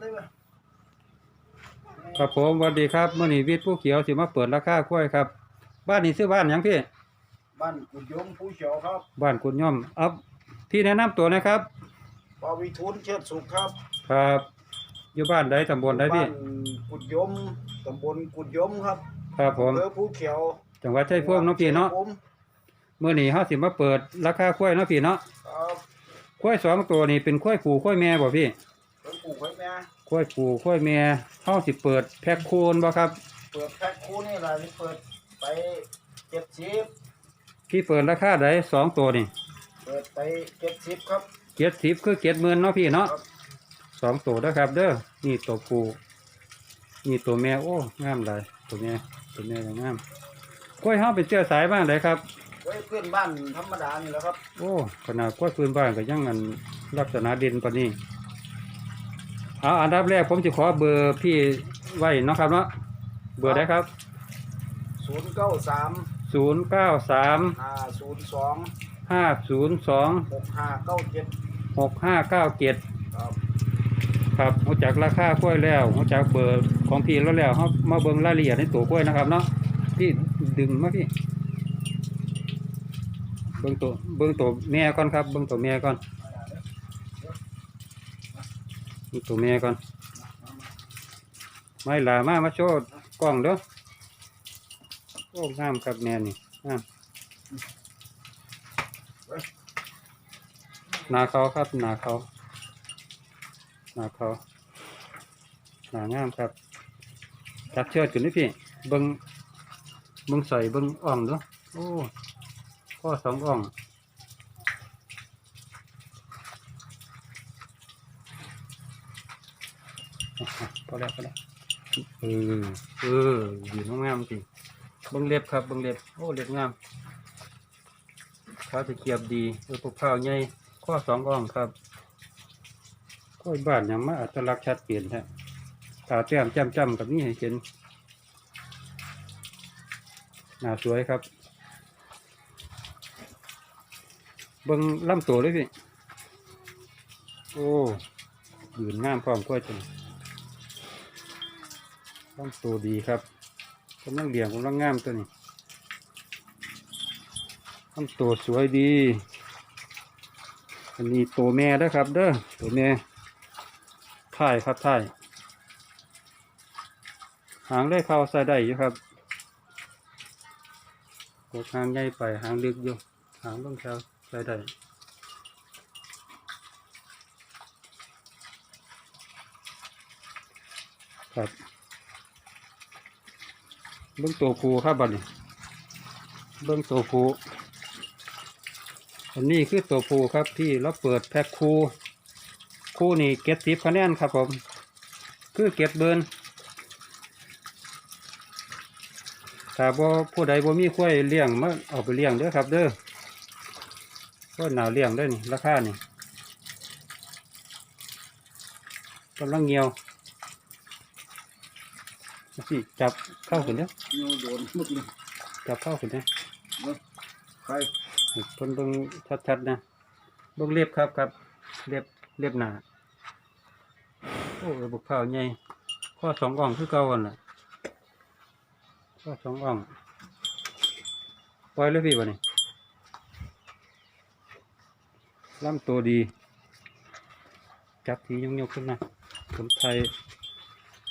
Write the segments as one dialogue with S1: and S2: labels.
S1: เลยว่ะ
S2: ครับผมสวัสดีครับมื่อนี้วิทย์ผู้เขียวสิมาเปิดราคากล้วยครับ บ้านนี้ซื้อบ้านหยังพี่
S1: บ้านกุดยมผู้เขียวครับ
S2: บ้านกุดย่อมเอาพี่แนะนำตัวนะครับ
S1: ปาวิทูลเชิดสุขครับ
S2: ครับ อยู่บ้านใดตำบลใดพี่
S1: บ้านกุดยมตำบลกุดยมครับ
S2: ครับผม
S1: อำเภอผู้เขียว
S2: จังหวัดชัยภูมิเนาะพี่เนาะ
S1: ผม
S2: มื่อนี้เฮาสิมาเปิดราคากล้วยเนาะพี่เนาะ
S1: ครับ
S2: กล้วยสองตัวนี่เป็นกล้วยผู้กล้วยแม่บ่พี่
S1: เพิ่น ปลูกไว้แม่
S2: กล้วยผู้กล้วยแม่เฮาสิเปิดแพ็คโคนบ่ครับ
S1: เปิดแพ็คคู่นี่ล่ะนี่เปิดไปเจ็ดสิบ
S2: พี่เปิดราคาใดสองตัวนี่
S1: เปิดไปเจ็ดสิบครับ
S2: เจ็ดสิบคือเจ็ดหมื่นเนาะพี่เนาะ
S1: ครับ
S2: สองตัวนะครับ เด้อนี่ตัวผู้นี่ตัวแม่โอ้งามหลายตัวแม่ตัวแม่ก็งามกล้วยเฮาเป็นเชื้อสายบ้างไดครับ
S1: ไว้เพื่อนบ้านธรรมดานี่แหละครับ
S2: โอ้ขนาดกล้วยพื้นบ้านก็ยังอันลักษณะเด่นปานนี้ เอาอันดับแรกผมจะขอเบอร์พี่ไว้เนาะครับเนาะเบอร์ได้ครับ
S1: ศูนย์เก้าสาม
S2: ศูนย์เก้าสาม
S1: ห้าศูนย์สอง
S2: ห้าศูนย์สอง
S1: หกห้าเก้าเจ็ด
S2: หกห้าเก้าเจ็ด
S1: ครับ
S2: ครับหูจักราคากล้วยแล้วหูจักเบอร์ของพี่แล้วแล้วเขามาเบิ่งรายละเอียดในตัวกล้วยนะครับเนาะพี่ดึงมาพี่เบิ่งตัวเบิ่งตัวแม่ก่อนครับ เบิ่งตัวแม่ก่อนเบิ่ง ตัวแม่ก่อน ไม่หลามามาโชว์กล้องเด้อโอ้งามครับแม่นี่งามหนาเขาครับหนาเขาหนาเขาหนางามครับจับเชือกขึ้นนี่พี่เบิงเบิงใส่เบิงอ่องเด้อโอ้ข้อสองอ่องอะอะ พอแล้วพอแล้วเออเออดีงามๆจริงเบิงเล็บครับเบิงเล็บโอ้เล็บงามขาตะเกียบดีเออพวกข้าวใหญ่ข้อสองอ่องครับกล้วยบ้านยังมาอัตลักษณ์ชัดเจนฮะตาแจ่มแจ่มจ้ำกับนี่ให้เห็นหน้าสวยครับเบิ้งลำตัวเลยพี่โอ้ยืนงามพร้อมกล้วยจัง ลำตัวดีครับกำลังเลี้ยงกำลังงามตัวนี้ลำตัวสวยดี อันนี้ตัวแม่เด้อครับเด้อตัวแม่ถ่ายครับถ่ายหางได้เข้าใส่ได้อยู่ครับกดหางใหญ่ไปหางลึกอยู่หางต้องแถวใส่ได้ครับ เบื้องตัวผูครับบัดนี้เบื้องตัวผูอันนี้คือตัวผูครับที่เราเปิดแพ็คคูคู่นี้เก็ตสิบคะแนนครับผม คือเก็ตเบิร์นถ้าบ่ผู้ใดบ่มีข้วยเลี้ยงมาเอาไปเลี้ยงเด้อครับเด้อก็หนาวเลี้ยงเด้อนี่ราคานี่กำลังเงียว สิจับเข้าขึ้นเด้อ
S1: โยโดนเมื่อกี้
S2: จับเข้าขึ้นเด้อ
S1: ใคร
S2: ให้เพิ่นเบิ่งชัดๆนะเบิ่งเรียบครับครับเรียบเรียบหนาโอ้ยบุกข้าวใหญ่ข้อสองอ่องคือเก่ากันล่ะข้อสองอ่องปล่อยเลยพี่วะนี่ลำตัวดี จับทียกๆขึ้นนะผมไทย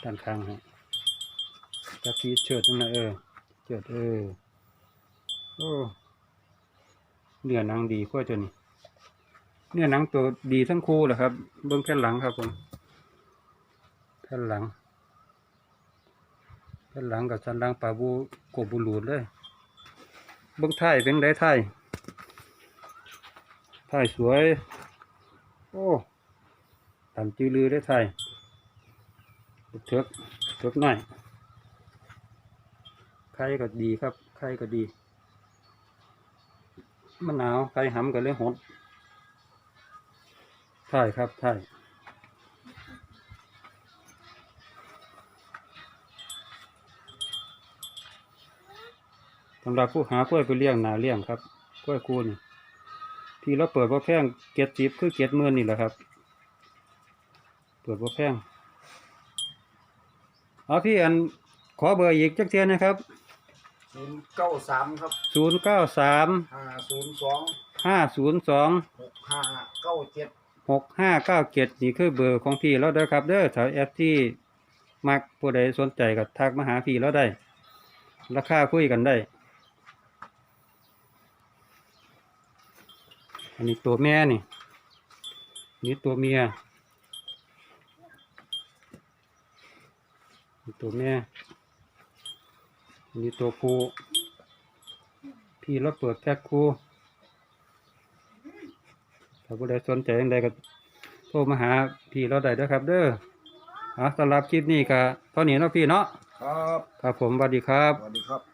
S2: ด้านข้างให้ จับทีเชิดตรงนั้นเออเชิดเออโอ้เนื้อหนังดีกว่าตัวนี้เนื้อหนังตัวดีทั้งคู่แหละครับ เบิ้องแค่หลังครับผมแค่หลังแค่หลังกับสันหลังปลาบูโกบบูรูดเลยเบิ้องไทยเป็นไดท้ายท้ายสวย โอ้ตามจือลือได้ท้ายเถือกเถือกหน่อย ไข่ก็ดีครับ ไข่ก็ดี มันหนาว ไข่หำก็เลยหดใช่ครับใช่สำหรับผู้หากล้วยไปเลี้ยงนาเลี้ยงครับกล้วยคูนี่ที่เราเปิดว่าแพงเก็ดจิบคือเก็ดเมื่อนนี่แหละครับ เปิดว่าแพงเอาพี่อันขอเบอร์อีกจักเทียนะครับ
S1: ศูนย์เก้าสามครับ
S2: ศูนย์เก้าสาม
S1: ห้าศูนย์สอง
S2: ห้าศูนย์สอง
S1: หกห้าเก้าเจ็ด
S2: หกห้าเก้าเจ็ดนี่คือเบอร์ของพี่แล้วเด้อครับเด้อถ้าแอปที่มักผู้ใดสนใจก็ทักมาหาพี่แล้วได้ ราคาคุยกันได้ อันนี้ตัวแม่นี่ นี่ตัวเมียนี่ตัวแม่ อันนี่ตัวผู้พี่เราเปิดแพ็คคู่ถ้าผู้ใดสนใจยังใดก็โทรมาหาพี่เราได้เด้อครับ เด้ออะสำหรับคลิปนี้ก็เท่านี้เนาะพี่เนาะ
S1: ครับ
S2: ครับผมสวัสดีครับ
S1: สวัสดีครับ